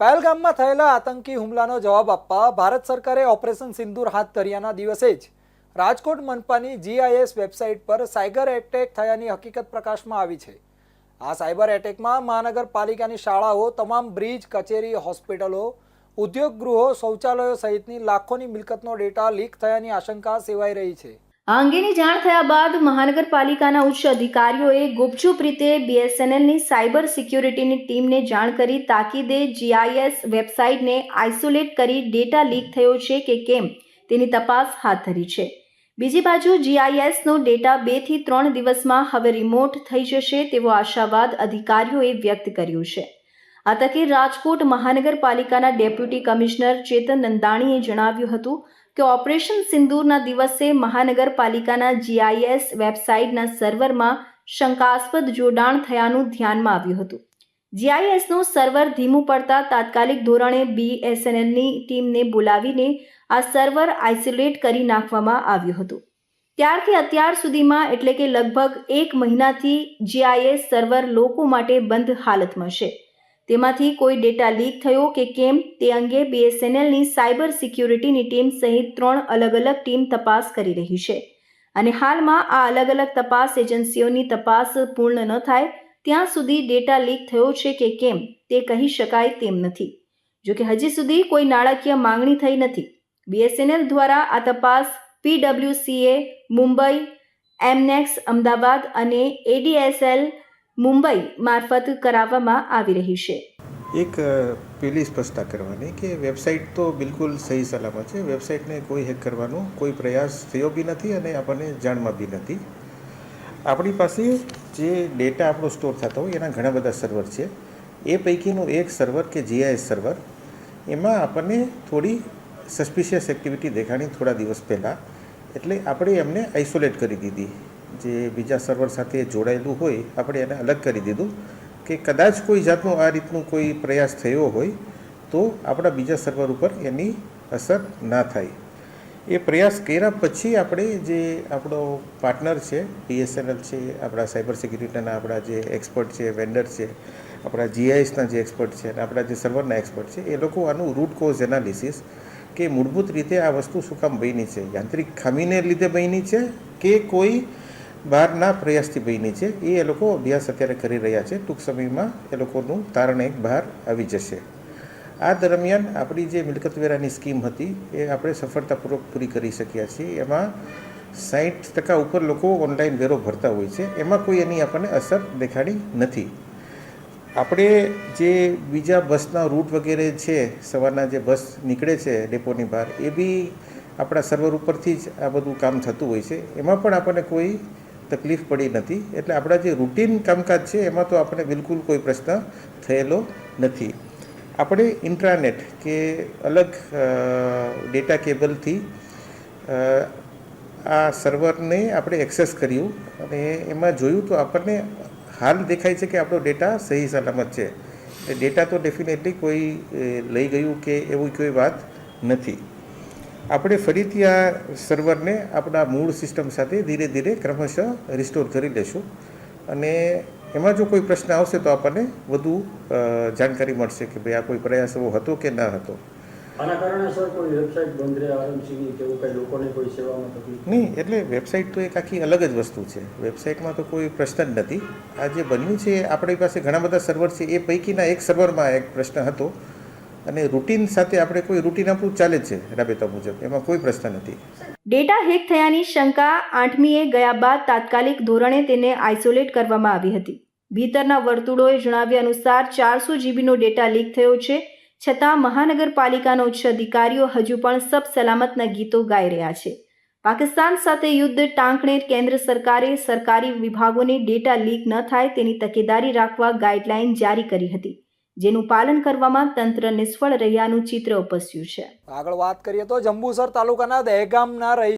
પહેલગામમાં થયેલા આતંકી હુમલાનો જવાબ આપવા ભારત સરકારે ઓપરેશન સિંદૂર હાથ ધર્યાના દિવસે જ રાજકોટ મનપાની જીઆઈએસ વેબસાઇટ પર સાયબર એટેક થયાની હકીકત પ્રકાશમાં આવી છે. આ સાયબર એટેકમાં મહાનગરપાલિકાની શાળાઓ, તમામ બ્રિજ, કચેરી, હોસ્પિટલો ઉદ્યોગ ગૃહો શૌચાલયો સહિતની લાખોની મિલકતનો ડેટા લીક થયાની આશંકા સેવાઈ રહી છે. આ અંગેની જાણ થયા બાદ મહાનગરપાલિકાના ઉચ્ચ અધિકારીઓએ ગુપચુપ રીતે બીએસએનએલની સાયબર સિક્યુરિટીની ટીમને જાણ કરી તાકીદે જીઆઈએસ વેબસાઇટને આઇસોલેટ કરી ડેટા લીક થયો છે કે કેમ તેની તપાસ હાથ ધરી છે. બીજી બાજુ જીઆઈએસનો ડેટા બેથી ત્રણ દિવસમાં હવે રિમોટ થઈ જશે તેવો આશાવાદ અધિકારીઓએ વ્યક્ત કર્યો છે. આ તકે રાજકોટ મહાનગરપાલિકાના ડેપ્યુટી કમિશનર ચેતન નંદાણીએ જણાવ્યું હતું કે ઓપરેશન સિંદૂરના દિવસે મહાનગરપાલિકાના જીઆઈએસ વેબસાઇટના સર્વરમાં શંકાસ્પદ જોડાણ થયાનું ધ્યાનમાં આવ્યું હતું. જીઆઈએસનું સર્વર ધીમું પડતા તાત્કાલિક ધોરણે બીએસએનએલની ટીમને બોલાવીને આ સર્વર આઇસોલેટ કરી નાખવામાં આવ્યું હતું. ત્યારથી અત્યાર સુધીમાં એટલે કે લગભગ એક મહિનાથી જીઆઈએસ સર્વર લોકો માટે બંધ હાલતમાં છે તેમાંથી કોઈ ડેટા લીક થયો કે કેમ તે અંગે બીએસએનએલની સાયબર સિક્યુરિટીની ટીમ સહિત ત્રણ અલગ અલગ ટીમ તપાસ કરી રહી છે. અને હાલમાં આ અલગ અલગ તપાસ એજન્સીઓની તપાસ પૂર્ણ ન થાય, ત્યાં સુધી ડેટા લીક થયો છે કે કેમ તે કહી શકાય તેમ નથી. જોકે હજી સુધી કોઈ નાણાકીય માંગણી થઈ નથી. બીએસએનએલ દ્વારા આ તપાસ પીડબ્લ્યુસીએ, મુંબઈ, એમનેક્સ, અમદાવાદ અને એડીએસએલ મુંબઈ મારફત કરાવવામાં આવી રહી છે. એક પેલી સ્પષ્ટતા કરવાની કે વેબસાઇટ તો બિલકુલ સહી સલામત છે. વેબસાઇટને કોઈ હેક કરવાનો કોઈ પ્રયાસ થયો બી નથી અને આપણને જાણમાં બી નથી. આપણી પાસે જે ડેટા આપણો સ્ટોર થતો હોય, એના ઘણા બધા સર્વર છે. એ પૈકીનું એક સર્વર કે જીઆઈએસ સર્વર, એમાં આપણને થોડી સસ્પિશિયસ એક્ટિવિટી દેખાણી થોડા દિવસ પહેલાં, એટલે આપણે એમને આઇસોલેટ કરી દીધી. જે બીજા સર્વર સાથે જોડાયેલું હોય, આપણે એને અલગ કરી દીધું કે કદાચ કોઈ જાતનો આ રીતનું કોઈ પ્રયાસ થયો હોય, તો આપણા બીજા સર્વર ઉપર એની અસર ના થાય. એ પ્રયાસ કર્યા પછી આપણે જે આપણો પાર્ટનર છે બીએસએનએલ છે, આપણા સાયબર સિક્યુરિટીના આપણા જે એક્સપર્ટ છે વેન્ડર છે, આપણા જીઆઈએસના જે એક્સપર્ટ છે, અને આપણા જે સર્વરના એક્સપર્ટ છે, એ લોકો આનું રૂટ કોઝ એનાલિસિસ કે મૂળભૂત રીતે આ વસ્તુ શું કામ બની છે? યાંત્રિક ખામીને લીધે બની છે કે કોઈ બહારના પ્રયાસથી બની છે, એ એ લોકો અભ્યાસ અત્યારે કરી રહ્યા છે. ટૂંક સમયમાં એ લોકોનું તારણ એક બહાર આવી જશે. આ દરમિયાન આપણી જે મિલકત વેરાની સ્કીમ હતી, એ આપણે સફળતાપૂર્વક પૂરી કરી શક્યા છીએ. એમાં સાઠ ટકા ઉપર લોકો ઓનલાઈન વેરો ભરતા હોય છે. એમાં કોઈ એની આપણને અસર દેખાડી નથી. આપણે જે બીજા બસના રૂટ વગેરે છે, સવારના જે બસ નીકળે છે ડેપોની બહાર, એ બી આપણા સર્વર ઉપરથી જ આ બધું કામ થતું હોય છે. એમાં પણ આપણને કોઈ તકલીફ પડી નથી. એટલે આપણા જે રૂટીન કામકાજ છે, એમાં તો આપણને બિલકુલ કોઈ પ્રશ્ન થયેલો નથી. આપણે ઇન્ટ્રાનેટ કે અલગ ડેટા કેબલથી આ સર્વરને આપણે એક્સેસ કર્યું અને એમાં જોયું તો આપણને હાલ દેખાય છે કે આપણો ડેટા સહી સલામત છે. ડેટા તો ડેફિનેટલી કોઈ લઈ ગયું કે એવું કોઈ વાત નથી. આપણે ફરીથી આ સર્વરને આપણા મૂળ સિસ્ટમ સાથે ધીરે ધીરે ક્રમશઃ રિસ્ટોર કરી લેશું. અને એમાં જો કોઈ પ્રશ્ન આવશે તો આપણને વધુ જાણકારી મળશે કે ભાઈ આ કોઈ પ્રયાસ એવો હતો કે ન હતો. નહીં એટલે વેબસાઇટ તો એક આખી અલગ જ વસ્તુ છે. વેબસાઇટમાં તો કોઈ પ્રશ્ન જ નથી. આ જે બન્યું છે આપણી પાસે ઘણા બધા સર્વર છે એ પૈકીના એક સર્વરમાં એક પ્રશ્ન હતો. અને રૂટીન સાથે આપણે કોઈ રૂટીન આપણું ચાલે છે, રાબેતા મુજબ. એમાં કોઈ પ્રશ્ન નથી. ડેટા હેક થયાની શંકા આઠમીએ ગયા બાદ તાત્કાલિક ધોરણે તેને આઇસોલેટ કરવામાં આવી હતી. ભીતરના વર્તુળોએ જણાવ્યા અનુસાર ચારસો જીબીનો ડેટા લીક થયો છે, છતાં મહાનગરપાલિકાના ઉચ્ચ અધિકારીઓ હજુ પણ સબ સલામતના ગીતો ગાઈ રહ્યા છે. પાકિસ્તાન સાથે યુદ્ધ ટાંકણે કેન્દ્ર સરકારે સરકારી વિભાગોને ડેટા લીક ન થાય તેની તકેદારી રાખવા ગાઈડલાઇન જારી કરી હતી. જેનું પાલન કરવામાં તંત્ર નિષ્ફળ રહ્યાનું ચિત્ર ઉપસ્યું છે. આગળ વાત કરીએ તો જંબુસર તાલુકાના દહેગામના રહી